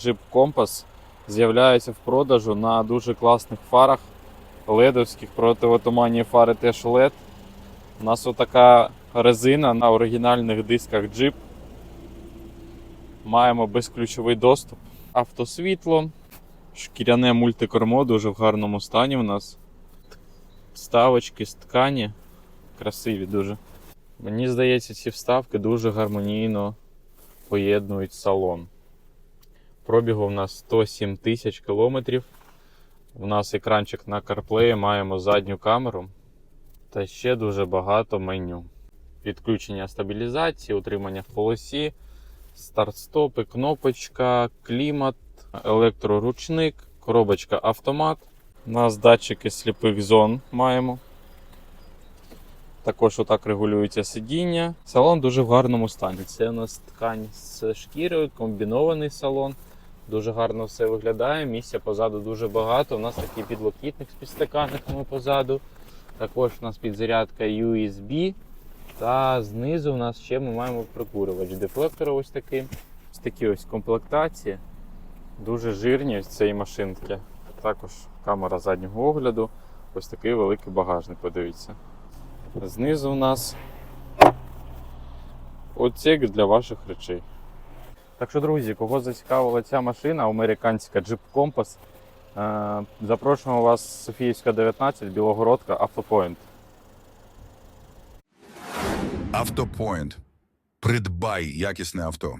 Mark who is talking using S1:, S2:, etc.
S1: Jeep Compass з'являється в продажу на дуже класних фарах ледовських противотуманні фари теж LED. У нас отака резина на оригінальних дисках Jeep. Маємо безключовий доступ. Автосвітло, шкіряне мультикормо дуже в гарному стані у нас. Вставочки з ткані. Красиві дуже. Мені здається, ці вставки дуже гармонійно поєднують салон. Пробігу в нас 107 тисяч кілометрів. У нас екранчик на CarPlay, маємо задню камеру та ще дуже багато меню. Підключення стабілізації, утримання в полосі, старт-стопи, кнопочка, клімат, електроручник, коробочка автомат. У нас датчики сліпих зон маємо. Також отак регулюється сидіння. Салон дуже в гарному стані. Це у нас ткань з шкірою, комбінований салон. Дуже гарно все виглядає. Місця позаду дуже багато. У нас такий підлокітник з підстаканниками позаду. Також у нас підзарядка USB. Та знизу у нас ще ми маємо прикурювач. Дефлектор ось такий. Ось такі ось комплектації. Дуже жирні ось цієї машинки. Також камера заднього огляду. Ось такий великий багажник, подивіться. Знизу у нас отсек для ваших речей. Так що, друзі, кого зацікавила ця машина, американська Jeep Compass, е, запрошуємо вас Софіївська 19, Білогородка, Автопоінт.
S2: Автопоінт. Придбай якісне авто.